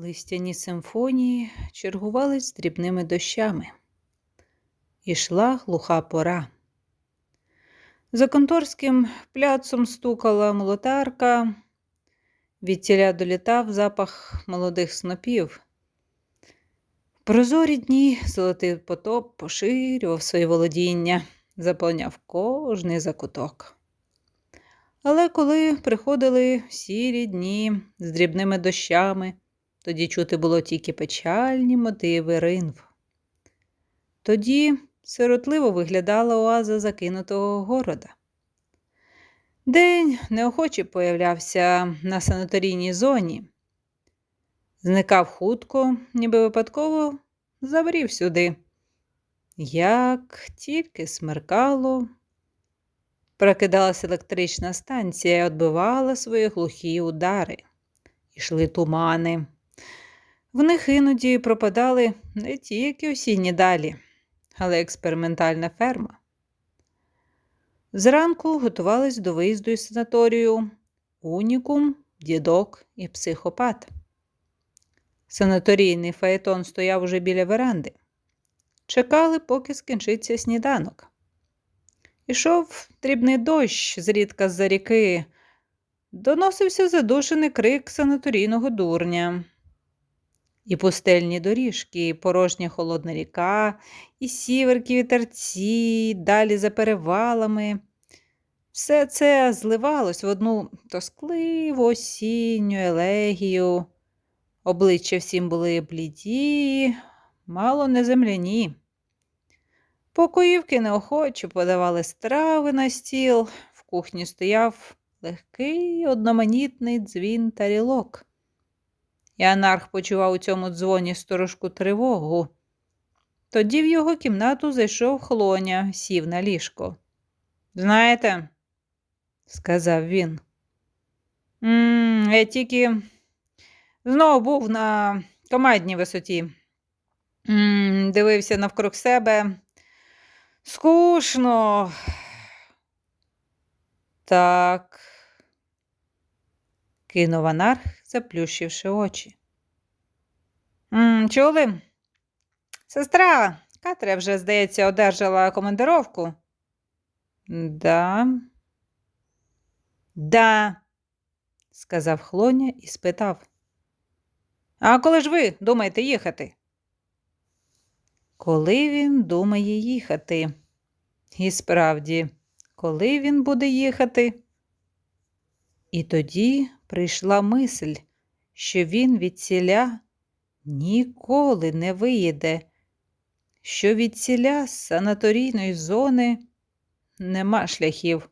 Листяні симфонії чергувались дрібними дощами. Ішла глуха пора. За конторським пляцом стукала молотарка, відтіля долітав запах молодих снопів. Прозорі дні золотий потоп поширював свої володіння, заповняв кожний закуток. Але коли приходили сірі дні з дрібними дощами, тоді чути було тільки печальні мотиви ринв. Тоді сиротливо виглядала оаза закинутого города. День неохоче появлявся на санаторійній зоні, зникав хутко, ніби випадково забрів сюди. Як тільки смеркало, прокидалась електрична станція і відбивала свої глухі удари. Ішли тумани. В них іноді пропадали не тільки осінні далі, але й експериментальна ферма. Зранку готувались до виїзду із санаторію унікум, дідок і психопат. Санаторійний фаетон стояв уже біля веранди. Чекали, поки скінчиться сніданок. Ішов дрібний дощ зрідка з-за ріки, доносився задушений крик санаторійного дурня. І пустельні доріжки, і порожня холодна ріка, і сіверки вітерці, далі за перевалами. Все це зливалось в одну тоскливу осінню елегію. Обличчя всім були бліді, мало не земляні. Покоївки неохоче подавали страви на стіл, в кухні стояв легкий одноманітний дзвін тарілок. І анарх почував у цьому дзвоні сторожку тривогу. Тоді в його кімнату зайшов хлоня, сів на ліжко. Знаєте, сказав він. «М, Я тільки знову був на командній висоті. М, Дивився навкруг себе. Скучно. Так, кинув анарх, заплющивши очі. «М, Чули? Сестра Катря вже, здається, одержала командировку. Да. Да, сказав Хлоня і спитав. А коли ж ви думаєте їхати? Коли він думає їхати? І справді, коли він буде їхати? І тоді прийшла мисль, що він від ціля ніколи не виїде, що від ціля з санаторійної зони нема шляхів.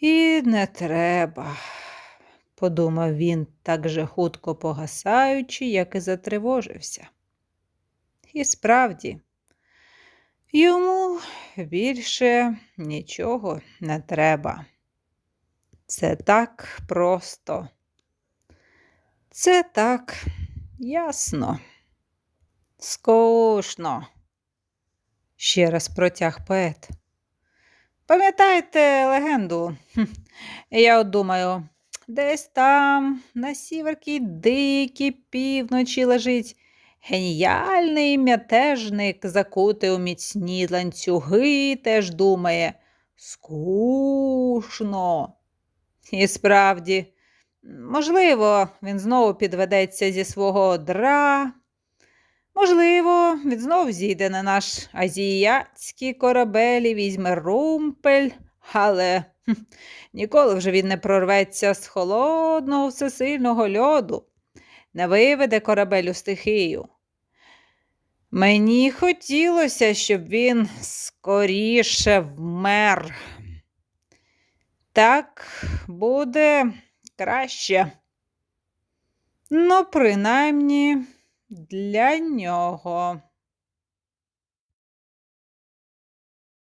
І не треба, подумав він, так же хутко погасаючи, як і затривожився. І справді, йому більше нічого не треба. Це так просто. Це так ясно. Скучно, ще раз протяг поет. Пам'ятаєте легенду? Я от думаю, десь там, на сіверкій дикій півночі лежить геніальний мятежник, закутий у міцні ланцюги, теж думає, скучно. І справді, можливо, він знову підведеться зі свого одра. Можливо, він знов зійде на наш азіатський корабель і візьме румпель, але ніколи вже він не прорветься з холодного всесильного льоду, не виведе корабель у стихію. Мені хотілося, щоб він скоріше вмер. Так буде краще. Ну, принаймні для нього.